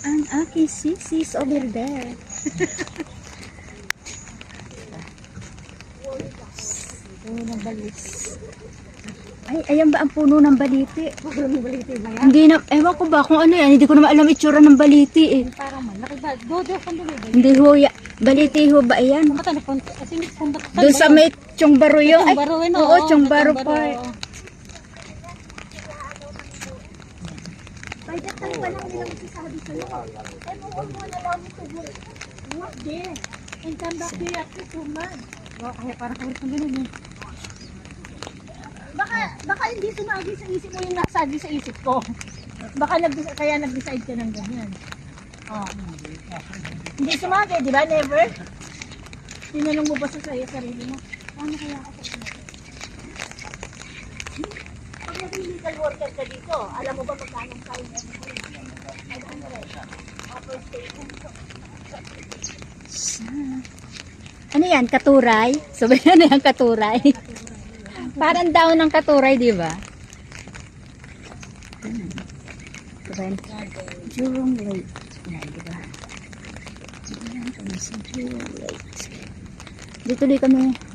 Ang aking sisis over there. puno ng balis. Ay, ayan ba ang puno ng baliti? Puno ng baliti ba yan? Hindi na, ewan ko ba kung ano yan, hindi ko naman alam itsura ng baliti eh. Parang malaki ba? Dodo kang dumi ba? Hindi ho, ya, baliti ho ba yan? Napunta? Kasi punta Doon sa may Chongbaro yung, ay, Chongbaro, no? oo, Chongbaro Chongbaro. By that time pa lang nilang sasabi sa'yo. Eh, huwag mo na lang ito. Huwag din. And come back here after two months. Oh, kaya parang kahit kang ganun eh. Baka, baka hindi sumagi sa isip mo yung nasagi sa isip ko. Baka nag kaya nag-decide ka ng ganyan. Oh. Hindi sumagi, di ba? Never? Tinanong mo ba sa sarili mo? Paano kaya ako sa Pag naging legal worker ka dito, alam mo ba magkano ang kain mo? Ano yan, katuray? Sabi na yan, katuray. Parang daw ng katuray, di ba? Diba? Jurong Lake. Yan, di ba? Dito di kami